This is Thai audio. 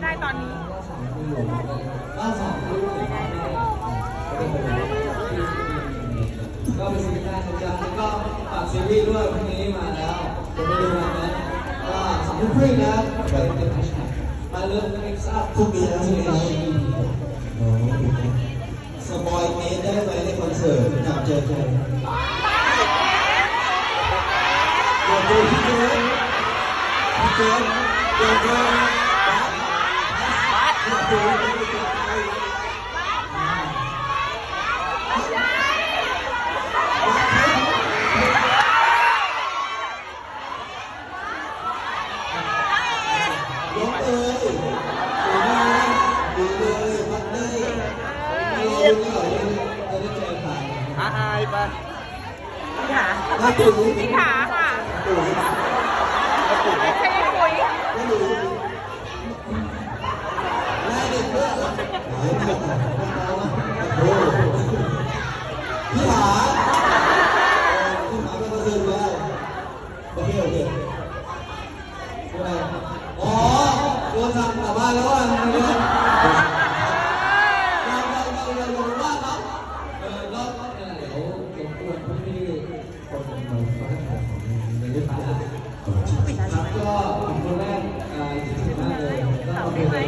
จะได้ตอนนี้ก็เป็นสิ่งที่น่าจดจแล้วก็ฝากซีรีส์ด้วยพรุ่งนี้มาแล้วจะไปดูกันนะก็สองทุ่มครึ่งนะไปเต็มแฮชแท็กมาเริ่มกันอีกสักพรุ่งนี้แล้วใช่ไหมครับสปอยเมสได้ไหมในคอนเสิร์ตอยากเจอใครอยากเจอพี่เจอพี่เจออยากเจอ อายกเลยดีเลยดีเลยมัดเลยเราดูนี่ก่อนจะไปพี่ขาพี่ขาค่ะไม่ใช่ปุ๋ย พี่หาพี่หาเป็นกระสือแล้วโอเคโอเคอ๋อโดนสั่งกลับบ้านแล้วอะเราเราเราเราว่าเนาะเออแล้วเดี๋ยวเก็บตัวพี่คนมาขายของในรูปแบบครับก็คนแรกอ่าที่สุดมากเลยก็เป็นคน